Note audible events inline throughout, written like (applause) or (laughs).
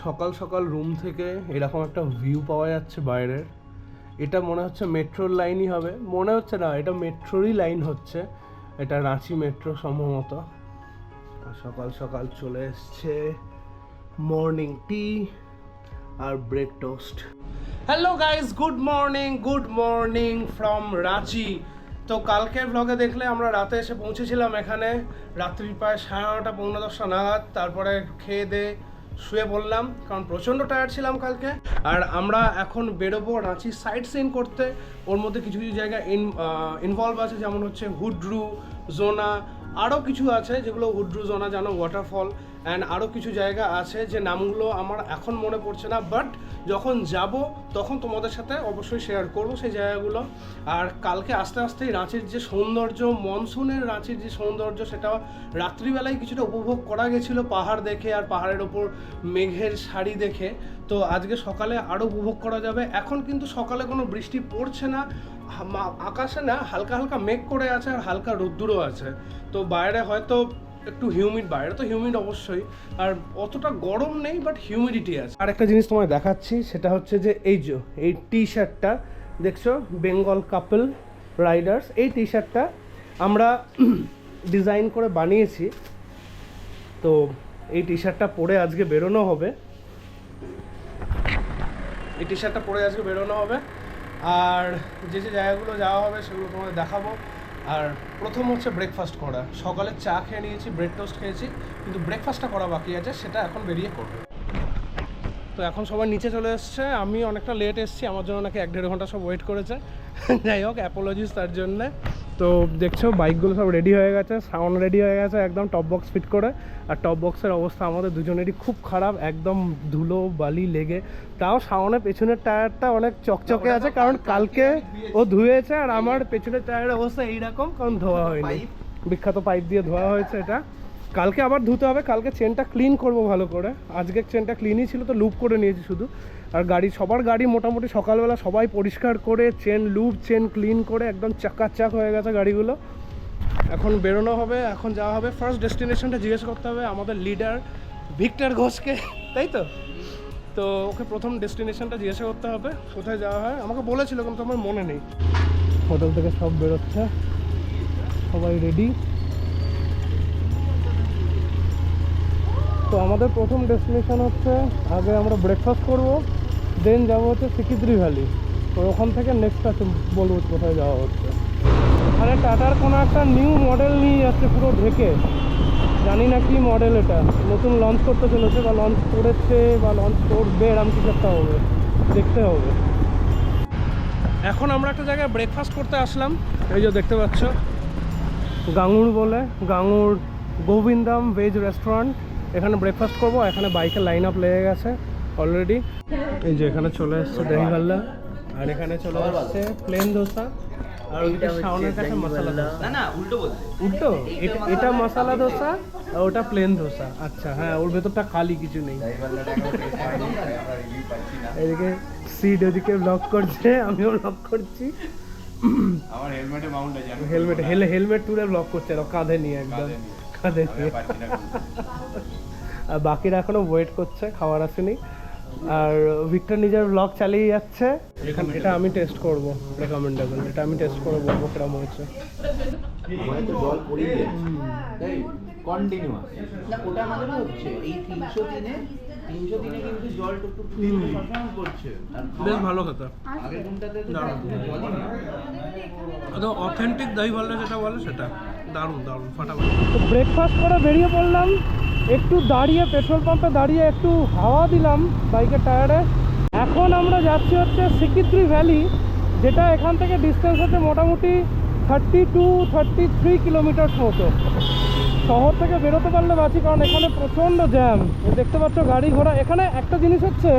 সকাল সকাল রুম থেকে এরকম একটা ভিউ পাওয়া যাচ্ছে বাইরের। এটা মনে হচ্ছে মেট্রোর লাইনই হবে। মনে হচ্ছে না, এটা মেট্রোরই লাইন হচ্ছে। এটা রাঁচি মেট্রো সম্ভবত। সকাল সকাল চলে এসছে morning tea R break toast hello guys good morning good morning from Ranchi. তো কালকের ব্লগে দেখলে আমরা রাতে এসে পৌঁছেছিলাম এখানে। রাত্রি প্রায় সাড়ে নটা, পৌনে দশটা নাগাদ। তারপরে খেয়ে দে শুয়ে পড়লাম, কারণ প্রচণ্ড টায়ার্ড ছিলাম কালকে। আর আমরা এখন বেরোবো রাঁচি সাইট সিন করতে। ওর মধ্যে কিছু কিছু জায়গা ইন ইনভলভ আছে, যেমন হচ্ছে হুড্রু, জোনা আরও কিছু আছে যেগুলো হুড্রু জোনা জানো ওয়াটারফল অ্যান্ড আরও কিছু জায়গা আছে যে নামগুলো আমার এখন মনে পড়ছে না বাট যখন যাব, তখন তোমাদের সাথে অবশ্যই শেয়ার করব সেই জায়গাগুলো। আর কালকে আস্তে আস্তেই রাঁচির যে সৌন্দর্য মনসুনের রাঁচির যে সৌন্দর্য, সেটা রাত্রিবেলায় কিছুটা উপভোগ করা গেছিল পাহাড় দেখে আর পাহাড়ের ওপর মেঘের শাড়ি দেখে। তো আজকে সকালে আরও উপভোগ করা যাবে। এখন কিন্তু সকালে কোনো বৃষ্টি পড়ছে না। আকাশে না হালকা হালকা মেঘ করে আছে আর হালকা রোদ্দুরও আছে। তো বাইরে হয়তো একটু হিউমিড বাইরে তো হিউমিড অবশ্যই। আর অতটা গরম নেই বাট হিউমিডিটি আছে। আর একটা জিনিস তোমায় দেখাচ্ছি, সেটা হচ্ছে যে এই যে, এই টি শার্টটা দেখছ? বেঙ্গল কাপল রাইডার্স এই টি শার্টটা আমরা ডিজাইন করে বানিয়েছি। তো এই টি শার্টটা পরে আজকে বেরোনো হবে। এই টি শার্টটা পরে আজকে বেরোনো হবে। আর যে যে জায়গাগুলো যাওয়া হবে সেগুলো তোমাদের দেখাবো। আর প্রথম হচ্ছে ব্রেকফাস্ট করা। সকালে চা খেয়ে নিয়েছি ব্রেড টোস্ট খেয়েছি, কিন্তু ব্রেকফাস্টটা করা বাকি আছে, সেটা এখন বেরিয়ে করবে তো এখন সবাই নিচে চলে এসছে। আমি অনেকটা লেট এসেছি, আমার জন্য নাকি এক দেড় ঘণ্টা সব ওয়েট করেছে। (laughs) যাই হোক অ্যাপোলজিস তার জন্যে। তো দেখছ, বাইকগুলো সব রেডি হয়ে গেছে সাউন্ড রেডি হয়ে গেছে, একদম টপ বক্স ফিট করে। আর টপ বক্সের অবস্থা আমাদের দুজনেরই খুব খারাপ, একদম ধুলো, বালি লেগে। তাও সাউন্ডের পেছনের টায়ারটা অনেক চকচকে আছে, কারণ কালকে ও ধুয়েছে আর আমার পেছনের টায়ারের অবস্থা এইরকম, কারণ ধোয়া হয়নি। বিখ্যাত পাইপ দিয়ে ধোয়া হয়েছে এটা। কালকে আবার ধুতে হবে, কালকে চেনটা ক্লিন করব ভালো করে। আজকে চেনটা ক্লিনই ছিল, তো লুপ করে নিয়েছি শুধু। আর গাড়ি, সবার গাড়ি মোটামুটি সকালবেলা সবাই পরিষ্কার করে চেন লুপ চেন ক্লিন করে একদম চাকাচাক হয়ে গেছে গাড়িগুলো। এখন বেরোনো হবে, এখন যাওয়া হবে। ফার্স্ট ডেস্টিনেশনটা জিজ্ঞেস করতে হবে আমাদের লিডার ভিক্টর ঘোষকে, তাই তো? তো ওকে প্রথম ডেস্টিনেশনটা জিজ্ঞাসা করতে হবে, কোথায় যাওয়া হয়? আমাকে বলেছিল, কিন্তু আমার মনে নেই। হোটেল থেকে সব বেরোচ্ছে। সবাই রেডি তো আমাদের প্রথম ডেস্টিনেশন হচ্ছে, আগে আমরা ব্রেকফাস্ট করব। দেন যাব হচ্ছে সিকিদ্রি ভ্যালি। তো ওখান থেকে নেক্সট আছে বলব কোথায় যাওয়া হচ্ছে। এখানে টাটার কোনো একটা নিউ মডেল নিয়ে যাচ্ছে পুরো ঢেকে। জানি না কি মডেল এটা। নতুন লঞ্চ করতে চলেছে বা লঞ্চ করেছে বা লঞ্চ করবে এরকম কিছু একটা হবে। দেখতে হবে। এখন আমরা একটা জায়গায় ব্রেকফাস্ট করতে আসলাম। এই যে দেখতে পাচ্ছ। গাঙুর বলে। গাঙুর গোবিন্দাম ভেজ রেস্টুরেন্ট এখানে ব্রেকফাস্ট করব। এখানে বাইকের লাইন আপ লেগে গেছে। অলরেডি এই যে এখানে চলে এসছে দহি ভাল্লা আর এখানে চলে আসছে প্লেন দোসা আর ওইটা শাওনের কাছে মশলা দোসা না না উল্টো বলতে উল্টো? এটা- মশলা দোসা আর ওটা প্লেন দোসা আচ্ছা হ্যাঁ ওর ভেতরটা খালি কিছু নেই। এদিকে সিট ওদিকে ব্লক করছে আমিও ব্লক করছি। আমার হেলমেটে মাউন্ট আছে আমি হেলমেট হেলে হেলমেট তুলে ব্লক করছে এরকম কাঁধে নিয়ে একদম। কাঁধে নিয়ে। আর বাকিরা এখনও ওয়েট করছে খাবার আসেনি। আর ভিক্টর নিজের ব্লগ চালিয়ে যাচ্ছে। এটা আমি টেস্ট করব রেকমেন্ডেবল এটা আমি টেস্ট করে বলব কিরম হয়েছে। বেশ ভালো খেতে অথেন্টিক দই বললে যেটা বলে সেটা। দারুণ দারুণ, ফাটাফাটি। ব্রেকফাস্ট করে বেরিয়ে পড়লাম। একটু দাঁড়িয়ে পেট্রোল পাম্পে দাঁড়িয়ে একটু হাওয়া দিলাম, বাইকের টায়ারে। এখন আমরা যাচ্ছি হচ্ছে সিকিদ্রি ভ্যালি, যেটা এখান থেকে ডিস্টেন্স হচ্ছে মোটামুটি thirty two thirty three kilometre মতো। শহর থেকে বেরোতে পারলে বাঁচি, কারণ এখানে প্রচণ্ড জ্যাম দেখতে পাচ্ছ গাড়ি ঘোড়া। এখানে একটা জিনিস হচ্ছে,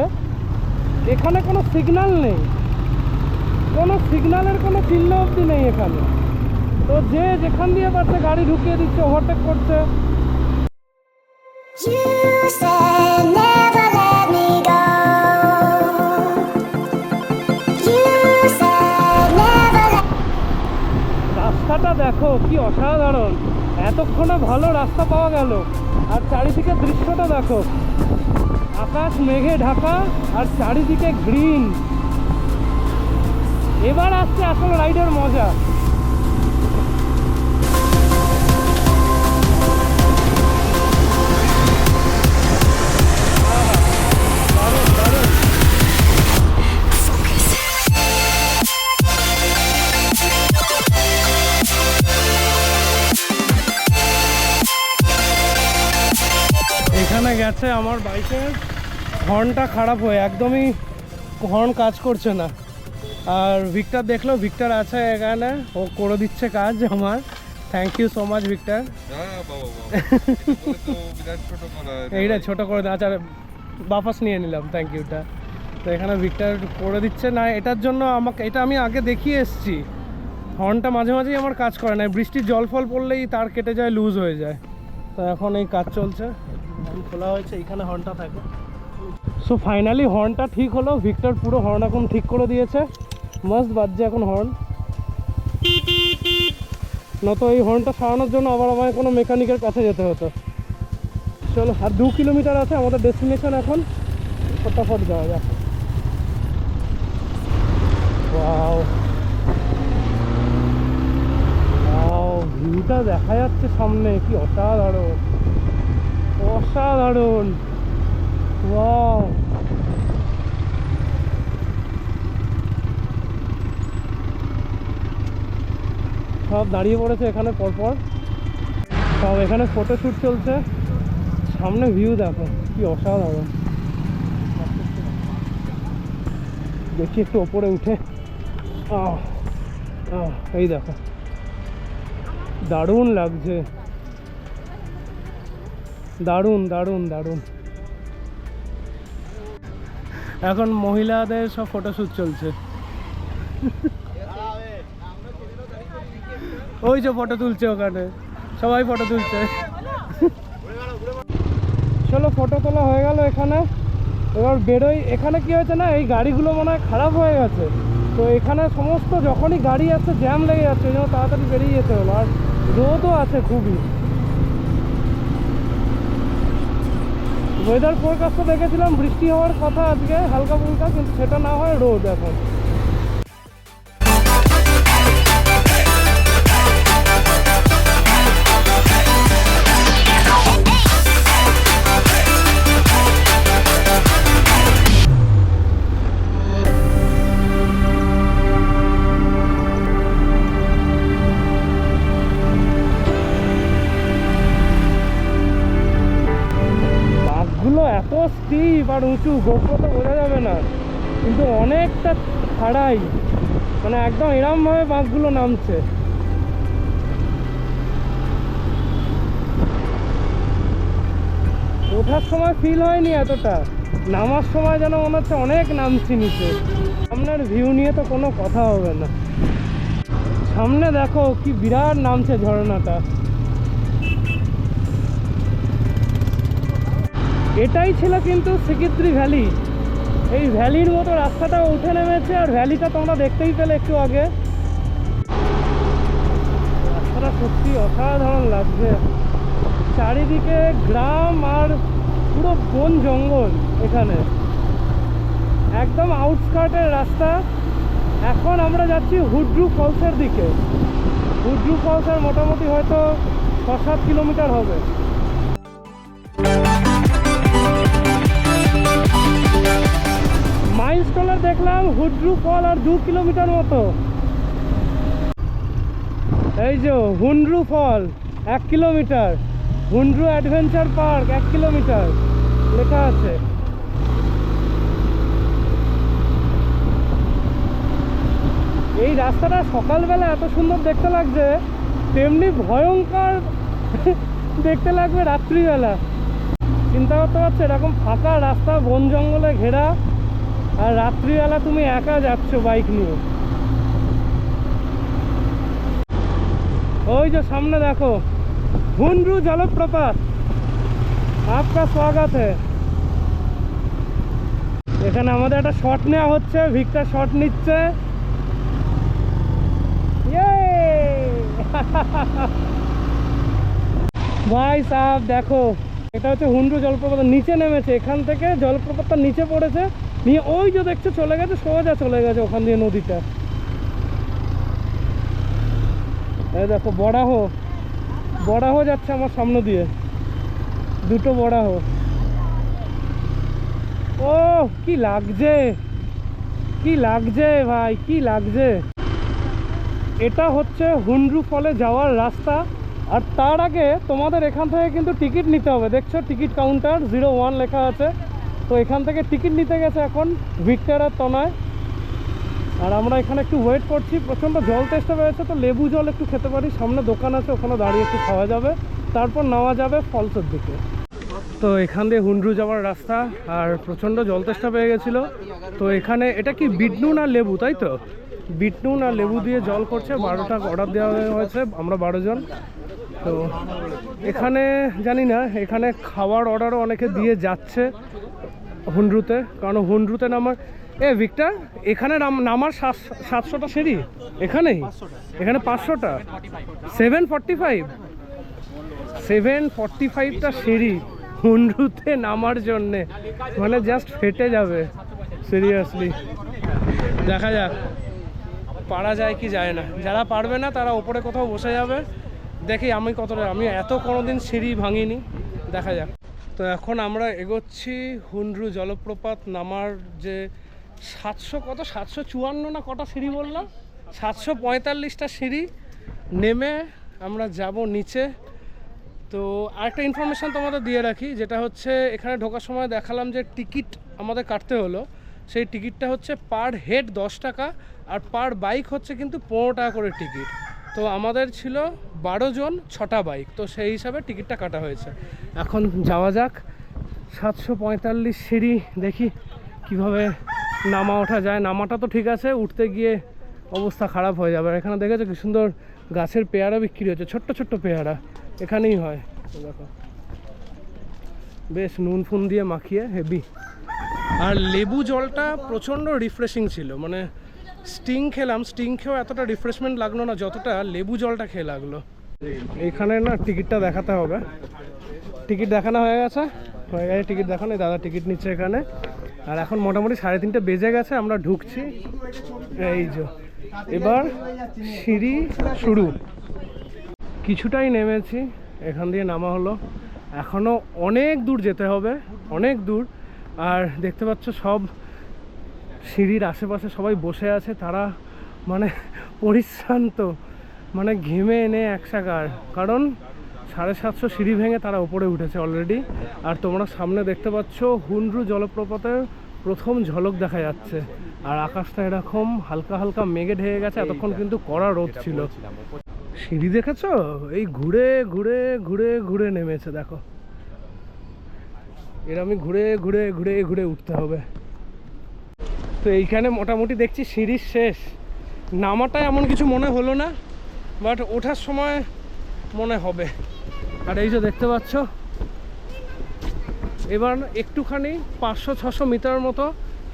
এখানে কোনো সিগন্যাল নেই। কোনো সিগন্যালের কোনো চিহ্ন অবধি নেই এখানে। তো যে যেখান দিয়ে পারছে গাড়ি ঢুকিয়ে দিচ্ছে ওভারটেক করছে। রাস্তাটা দেখো কি অসাধারণ। এতক্ষণে ভালো রাস্তা পাওয়া গেল। আর চারিদিকে দৃশ্যটা দেখো। আকাশ মেঘে ঢাকা আর চারিদিকে গ্রিন। এবার আসছে আসল রাইডের মজা। গেছে আমার বাইকের হর্নটা খারাপ হয়ে একদমই হর্ন কাজ করছে না। আর ভিক্টর দেখল ভিক্টর আছে এখানে ও করে দিচ্ছে কাজ আমার। Thank you so much Victor এইটা ছোট করে আচ্ছা বাপাস নিয়ে নিলাম থ্যাংক ইউটা তো এখানে ভিক্টর করে দিচ্ছে না এটার জন্য আমাকে এটা আমি আগে দেখিয়ে এসছি। হর্নটা মাঝে মাঝেই আমার কাজ করে না বৃষ্টির জল ফল পড়লেই তার কেটে যায় লুজ হয়ে যায়। তো এখন এই কাজ চলছে। খোলা হয়েছে, এখানে হর্নটা থাকে। সো ফাইনালি হর্নটা ঠিক হলো ভিক্টর পুরো হর্ন এখন ঠিক করে দিয়েছে। মাস্ট বাজছে এখন হর্ন নয়তো এই হর্নটা সারানোর জন্য আবার আমায় কোনো মেকানিকের কাছে যেতে হতো। চলো, আর দু কিলোমিটার আছে আমাদের ডেস্টিনেশন এখন। ফটাফট যাওয়া যাক। ভিউটা দেখা যাচ্ছে সামনে, কি অসাধারণ। অসাধারণ। সব দাঁড়িয়ে পড়েছে এখানে পরপর। সব এখানে ফটোশ্যুট চলছে। সামনে ভিউ দেখো, কি অসাধারণ। দেখি একটু ওপরে উঠে। এই দেখো। দারুণ লাগছে। দারুণ দারুণ দারুণ। এখন মহিলাদের সব ফটোশ্যুট চলছে। ওই যে ফটো তুলছে ওখানে। সবাই ফটো তুলছে। চলো ফটো তোলা হয়ে গেল এখানে। এবার বেরোই। এখানে কি হয়েছে না? এই গাড়িগুলো মনে হয় খারাপ হয়ে গেছে। তো এখানে সমস্ত যখনই গাড়ি আসছে জ্যাম লেগে যাচ্ছে। জন্য তাড়াতাড়ি বেরিয়ে যেতে হলো। আর রোদও আছে খুবই। ওয়েদার ফোরকাস্টটা দেখেছিলাম, বৃষ্টি হওয়ার কথা আজকে, হালকা ফুলকা, কিন্তু সেটা না হয় রোদ এখন। স্টিপ আর উঁচু গোপ্রো তো বোঝা যাবে না। কিন্তু অনেকটা খাড়াই মানে একদম এরমভাবে বাঘগুলো নামছে। ওঠার সময় ফিল হয়নি এতটা। নামার সময় যেন মনে হচ্ছে অনেক নামছি নিচে। সামনের ভিউ নিয়ে তো কোনো কথা হবে না। সামনে দেখো কি বিরাট নামছে ঝর্ণাটা। এটাই ছিল কিন্তু সিকিত্রি ভ্যালি। এই ভ্যালির মতো রাস্তাটা উঠে নেমেছে আর ভ্যালিটা তোমরা দেখতেই পেলে একটু আগে। রাস্তাটা সত্যি অসাধারণ লাগছে। চারিদিকে গ্রাম আর পুরো বন জঙ্গল এখানে। একদম আউটস্কার্টের রাস্তা। এখন আমরা যাচ্ছি হুড্রু ফলসের দিকে। হুড্রু ফলসের মোটামুটি হয়তো ছ সাত কিলোমিটার হবে। মাইলস্টোনের দেখলাম, হুড্রু ফল আর দু কিলোমিটার মতো। এই যে হুন্ড্রু ফল, এক কিলোমিটার। হুন্ড্রু অ্যাডভেঞ্চার পার্ক, এক কিলোমিটার। লেখা আছে। এই রাস্তাটা সকালবেলা এত সুন্দর দেখতে লাগছে, তেমনি ভয়ঙ্কর (laughs) দেখতে লাগবে রাত্রিবেলা। চিন্তা করতে পারছ, এরকম ফাঁকা রাস্তা, বন জঙ্গলে ঘেরা আর রাত্রিবেলা তুমি একা যাচ্ছ বাইক নিয়ে। ওই যে সামনে দেখো হুন্ড্রু জলপ্রপাত। আপনার স্বাগত এখানে আমাদের একটা শট নেওয়া হচ্ছে, ভিক্টর শট নিচ্ছে! ভাই সাহেব, দেখো, এটা হচ্ছে হুন্ডু জলপ্রপাতের নিচে নেমেছে, এখান থেকে জলপ্রপাতটা নিচে পড়েছে। নিয়ে ওই যে দেখছ চলে গেছে, সোজা চলে গেছে ওখান দিয়ে নদীটা। এই দেখো, বড়াহ। বড়াহ যাচ্ছে আমার সামনে দিয়ে। দুটো বড়াহ। ও, কি লাগছে? কি লাগছে ভাই, কি লাগছে? এটা হচ্ছে হুন্ড্রু ফলে যাওয়ার রাস্তা। আর তার আগে তোমাদের এখান থেকে কিন্তু টিকিট নিতে হবে। দেখছ, টিকিট কাউন্টার, জিরো ওয়ান লেখা আছে। তো এখান থেকে টিকিট নিতে গেছে এখন ভিক্টর তনায় আর আমরা এখানে একটু ওয়েট করছি, প্রচণ্ড জল তেষ্টা পেয়েছে তো লেবু জল একটু খেতে পারি, সামনে দোকান আছে, ওখানে দাঁড়িয়ে একটু খাওয়া যাবে। তারপর নেওয়া যাবে ফলসের দিকে। তো এখান দিয়ে হুন্ড্রু যাওয়ার রাস্তা, আর প্রচণ্ড জল তেষ্টা পেয়ে গেছিল। তো এখানে, এটা কি বিট নুন আর লেবু, তাই তো? বিট নুন আর লেবু দিয়ে জল করছে, বারোটা অর্ডার দেওয়া হয়েছে, আমরা বারো জন। তো এখানে, জানি না, এখানে খাওয়ার অর্ডারও অনেকে দিয়ে যাচ্ছে। হুন্ড্রুতে, কারণ হুন্ড্রুতে নামার এ, ভিক্টর, এখানে নাম- নামার সাত- সাতশোটা সিঁড়ি। এখানেই? এখানে পাঁচশোটা? Seven forty five seven forty ফাইভটা সিঁড়ি হুন্ড্রুতে নামার জন্যে। মানে জাস্ট ফেটে যাবে সিরিয়াসলি দেখা যাক। পারা যায় কি যায় না। যারা পারবে না, তারা ওপরে কোথাও বসে যাবে। দেখি আমি কতটা আমি এত কোনোদিন সিঁড়ি ভাঙিনি। দেখা যাক। তো এখন আমরা এগোচ্ছি হুন্ড্রু জলপ্রপাত নামার যে সাতশো কত? সাতশো চুয়ান্ন না কটা সিঁড়ি বললাম? সাতশো পঁয়তাল্লিশটা সিঁড়ি নেমে আমরা যাব নিচে। তো আরেকটা ইনফরমেশান তোমাদের দিয়ে রাখি, যেটা হচ্ছে এখানে ঢোকার সময় দেখালাম যে টিকিট আমাদের কাটতে হলো। সেই টিকিটটা হচ্ছে পার হেড দশ টাকা আর পার বাইক হচ্ছে কিন্তু পনেরো টাকা করে টিকিট। তো আমাদের ছিল বারো জন, ছটা বাইক। তো সেই হিসাবে টিকিটটা কাটা হয়েছে। এখন যাওয়া যাক। সাতশো পঁয়তাল্লিশ সিঁড়ি দেখি কীভাবে নামা ওঠা যায়। নামাটা তো ঠিক আছে, উঠতে গিয়ে অবস্থা খারাপ হয়ে যাবে। এখানে দেখেছ কি সুন্দর গাছের পেয়ারা বিক্রি হচ্ছে, ছোট্ট ছোট্ট পেয়ারা। এখানেই হয়। দেখো। বেশ নুন ফুন দিয়ে মাখিয়ে হেভি আর লেবু জলটা প্রচণ্ড রিফ্রেশিং ছিল। মানে স্টিং খেলাম, স্টিং খেয়েও এতটা রিফ্রেশমেন্ট লাগল না যতটা লেবু জলটা খেয়ে লাগল। এইখানে না টিকিটটা দেখাতে হবে। টিকিট দেখানো হয়ে গেছে। হয়ে গেছে টিকিট দেখানো দাদা টিকিট নিচ্ছে এখানে। আর এখন মোটামুটি সাড়ে তিনটে বেজে গেছে, আমরা ঢুকছি। এই যে, এবার সিঁড়ি শুরু। কিছুটাই নেমেছি, এখান দিয়ে নামা হলো। এখনও অনেক দূর যেতে হবে, অনেক দূর। আর দেখতে পাচ্ছ সব সিঁড়ির আশেপাশে সবাই বসে আছে, তারা মানে পরিশ্রান্ত মানে ঘেমে এনে একসাকার কারণ সাড়ে সাতশো সিঁড়ি ভেঙে তারা উপরে উঠেছে অলরেডি আর তোমরা সামনে দেখতে পাচ্ছ, হুন্ড্রু জলপ্রপাতের প্রথম ঝলক দেখা যাচ্ছে। আর আকাশটা এরকম হালকা হালকা মেঘে ঢেকে গেছে, এতক্ষণ কিন্তু কড়া রোদ ছিল। সিঁড়ি দেখেছ? এই ঘুরে ঘুরে ঘুরে ঘুরে নেমেছে, দেখো। এর আমি ঘুরে ঘুরে ঘুরে ঘুরে উঠতে হবে। তো এইখানে মোটামুটি দেখছি সিঁড়ির শেষ। নামাটা এমন কিছু মনে হলো না বাট ওঠার সময় মনে হবে। আর এই যে দেখতে পাচ্ছ, এবার একটুখানি পাঁচশো, ছশো মিটার মতো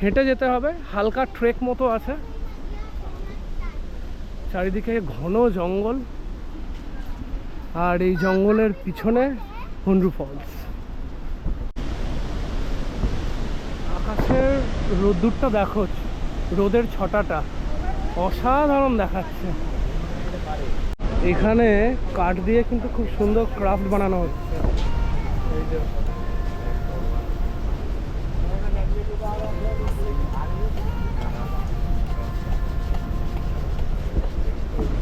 হেঁটে যেতে হবে। হালকা ট্রেক মতো আছে। চারিদিকে ঘন জঙ্গল। আর এই জঙ্গলের পিছনে হুন্ড্রু ফলস আকাশের রোদ্দুরটা দেখো, রোদের ছটাটা। অসাধারণ দেখাচ্ছে। এখানে কাঠ দিয়ে কিন্তু খুব সুন্দর ক্রাফট বানানো হচ্ছে।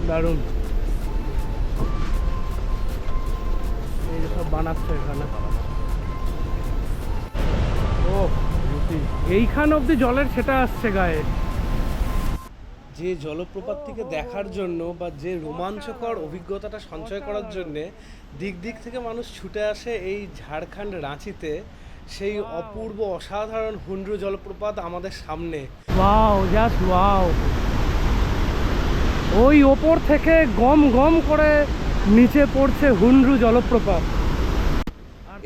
দারুণ। এই সব বানাচ্ছে এখানে। ও এইখান অবধি জলের সেটা আসছে গায়ে। যে জলপ্রপাত থেকে দেখার জন্য বা যে রোমাঞ্চকর অভিজ্ঞতাটা সঞ্চয় করার জন্যে দিক দিক থেকে মানুষ ছুটে আসে এই ঝাড়খণ্ড রাঁচিতে সেই অপূর্ব অসাধারণ হুন্ড্রু জলপ্রপাত আমাদের সামনে। Wow just wow. ওই ওপর থেকে গম গম করে নিচে পড়ছে হুন্ড্রু জলপ্রপাত।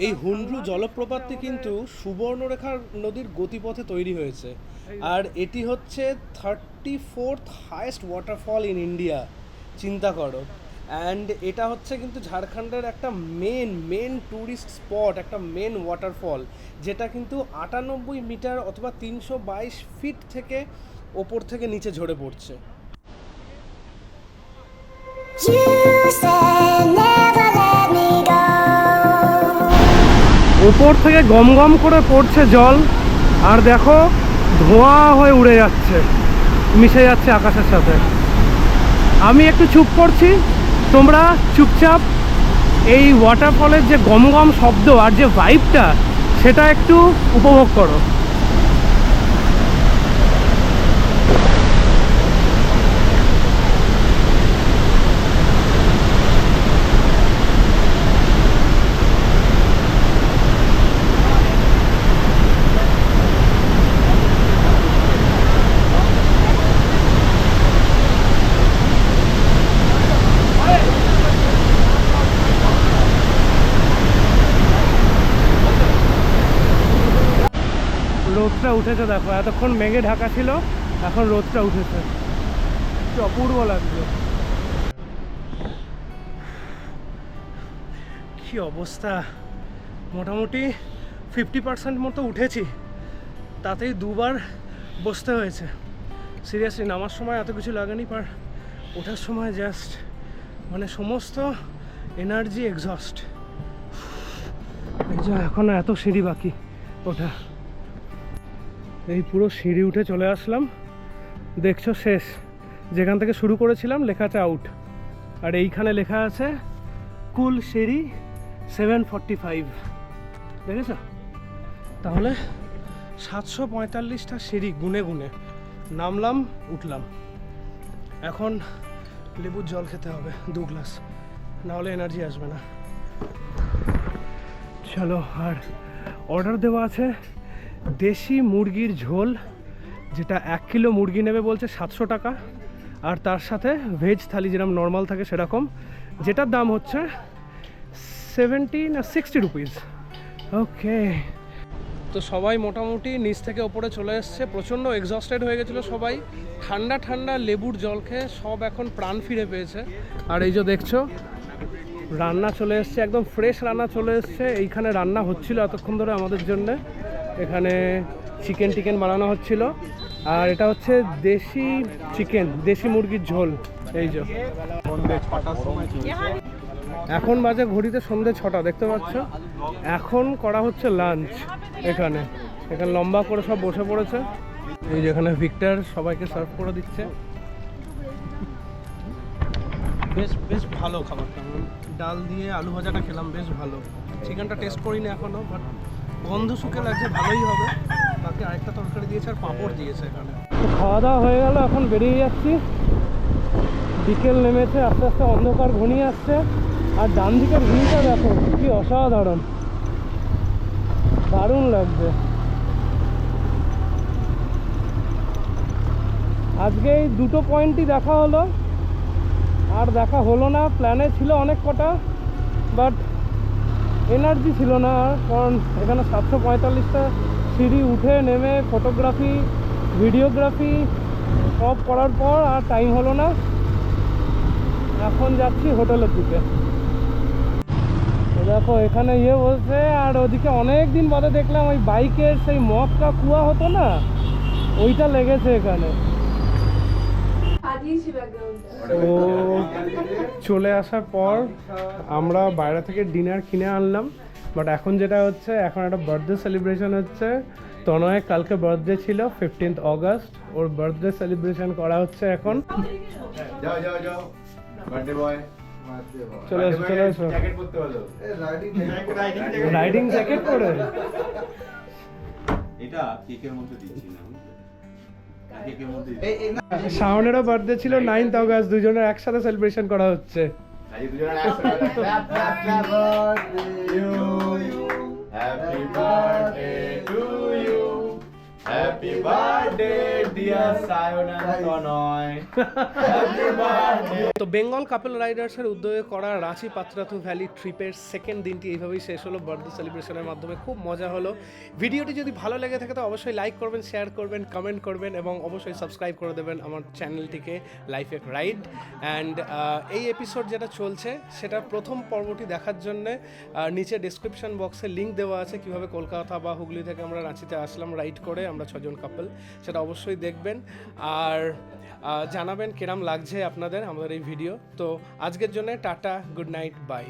এই হুন্ড্রু জলপ্রপাতটি কিন্তু সুবর্ণরেখার নদীর গতিপথে তৈরি হয়েছে। আর এটি হচ্ছে thirty fourth highest waterfall in India চিন্তা করো। অ্যান্ড এটা হচ্ছে কিন্তু ঝাড়খণ্ডের একটা মেন মেন ট্যুরিস্ট স্পট একটা মেন ওয়াটারফল যেটা কিন্তু আটানব্বই মিটার অথবা তিনশো বাইশ ফিট থেকে ওপর থেকে নিচে ঝরে পড়ছে। ওপর থেকে গম গম করে পড়ছে জল, আর দেখো ধোঁয়া হয়ে উড়ে যাচ্ছে, মিশে যাচ্ছে আকাশের সাথে। আমি একটু চুপ করছি, তোমরা চুপচাপ এই ওয়াটারফলের যে গম গম শব্দ আর যে ভাইবটা সেটা একটু উপভোগ করো। রোদটা উঠেছে দেখো, এতক্ষণ মেঘে ঢাকা ছিল, এখন রোদটা উঠেছে। কি অপূর্ব লাগছে কি অবস্থা। মোটামুটি ফিফটি পার্সেন্ট মতো উঠেছি, তাতেই দুবার বসতে হয়েছে। সিরিয়াসলি নামার সময় এত কিছু লাগেনি পার ওঠার সময় জাস্ট মানে সমস্ত এনার্জি এক্সস্ট এখনও এত সিঁড়ি বাকি ওঠা। এই পুরো সিঁড়ি উঠে চলে আসলাম। দেখছ, শেষ। যেখান থেকে শুরু করেছিলাম লেখা আছে আউট আর এইখানে লেখা আছে, কুল সিঁড়ি সেভেন ফর্টি ফাইভ দেখেছ? তাহলে সাতশো পঁয়তাল্লিশটা সিঁড়ি গুনে গুনে নামলাম, উঠলাম। এখন লেবুর জল খেতে হবে, দু গ্লাস। নাহলে এনার্জি আসবে না। চলো, আর অর্ডার দেওয়া আছে দেশি মুরগির ঝোল, যেটা এক কিলো মুরগি নেবে বলছে সাতশো টাকা, আর তার সাথে ভেজ থালি যেরকম নর্মাল থাকে সেরকম, যেটার দাম হচ্ছে সেভেন্টি না সিক্সটি রুপিস ওকে তো সবাই মোটামুটি নিচ থেকে ওপরে চলে এসছে, প্রচণ্ড এক্সস্টেড হয়ে গেছিল সবাই। ঠান্ডা ঠান্ডা লেবুর জল খেয়ে সব এখন প্রাণ ফিরে পেয়েছে। আর এই যে দেখছ, রান্না চলে এসছে, একদম ফ্রেশ রান্না চলে এসছে। এইখানে রান্না হচ্ছিল এতক্ষণ ধরে আমাদের জন্য। এখানে চিকেন টিকেন বানানো হচ্ছিল। আর এটা হচ্ছে দেশি চিকেন দেশি মুরগির ঝোল। এই যে। এখন বাজে ঘড়িতে সন্ধে ছটা, দেখতে পাচ্ছ? এখন করা হচ্ছে লাঞ্চ এখানে। এখানে লম্বা করে সব বসে পড়েছে। এই যে এখানে ভিক্টর সবাইকে সার্ভ করে দিচ্ছে। বেশ বেশ ভালো খাবারটা ডাল দিয়ে আলু ভাজাটা খেলাম, বেশ ভালো। চিকেনটা টেস্ট করিনি এখনও বাট গন্ধ শুকে লাগছে, ভালোই হবে। বাকি আরেকটা তরকারি দিয়েছে আর পাঁপড় দিয়েছে এখানে। খাওয়া দাওয়া হয়ে গেল, এখন বেরিয়ে যাচ্ছি। বিকেল নেমেছে, আস্তে আস্তে অন্ধকার ঘনিয়ে আসছে। আর ডান দিকের ভিউটা দেখো, কি অসাধারণ। দারুণ লাগছে। আজকে এই দুটো পয়েন্টই দেখা হলো। আর দেখা হলো না, প্ল্যানে ছিল অনেক কটা, বাট এনার্জি ছিল না, কারণ এখানে সাতশো পঁয়তাল্লিশটা সিঁড়ি উঠে নেমে ফটোগ্রাফি ভিডিওগ্রাফি সব করার পর আর টাইম হলো না। এখন যাচ্ছি হোটেলের দিকে। দেখো, এখানে ইয়ে বলছে আর ওদিকে অনেক দিন বাদে দেখলাম ওই বাইকের সেই মদকা কুয়া হতো না, ওইটা লেগেছে এখানে। তো চলে আসার পর আমরা বাইরে থেকে ডিনার কিনে আনলাম বাট এখন যেটা হচ্ছে এখন একটা বার্থডে সেলিব্রেশন হচ্ছে। তনয়ের কালকে বার্থডে ছিল ফিফটিন্থ অগস্ট ওর বার্থডে সেলিব্রেশন করা হচ্ছে এখন। যাও যাও যাও। বার্থডে বয় চলে এসো চলে এসো রাইডিং জ্যাকেট পরে। এটা কেকের মধ্যে দিচ্ছি না। শাওনেরও বার্থডে ছিল নাইনথ অগস্ট দুজনের একসাথে সেলিব্রেশন করা হচ্ছে। happy birthday to happy birthday dear Sayanan Tanay happy birthday তো বেঙ্গল কাপল রাইডার্সের উদ্যোগে করা রাঁচি পাত্রাতু ভ্যালি ট্রিপের সেকেন্ড দিনটি এইভাবেই শেষ হলো বার্থডে সেলিব্রেশনের মাধ্যমে। খুব মজা হলো। ভিডিওটি যদি ভালো লেগে থাকে তো অবশ্যই লাইক করবেন শেয়ার করবেন কমেন্ট করবেন এবং অবশ্যই সাবস্ক্রাইব করে দেবেন আমার চ্যানেলটিকে লাইফ এক রাইড অ্যান্ড এই এপিসোড যেটা চলছে সেটা প্রথম পর্বটি দেখার জন্য নিচে ডিসক্রিপশন বক্সে লিঙ্ক দেওয়া আছে কীভাবে কলকাতা বা হুগলি থেকে আমরা রাঁচিতে আসলাম রাইড করে আমরা ছজন কাপল সেটা অবশ্যই দেখবেন। আর জানাবেন কিরাম লাগছে আপনাদের আমাদের এই ভিডিও তো আজকের জন্য টাটা গুড নাইট বাই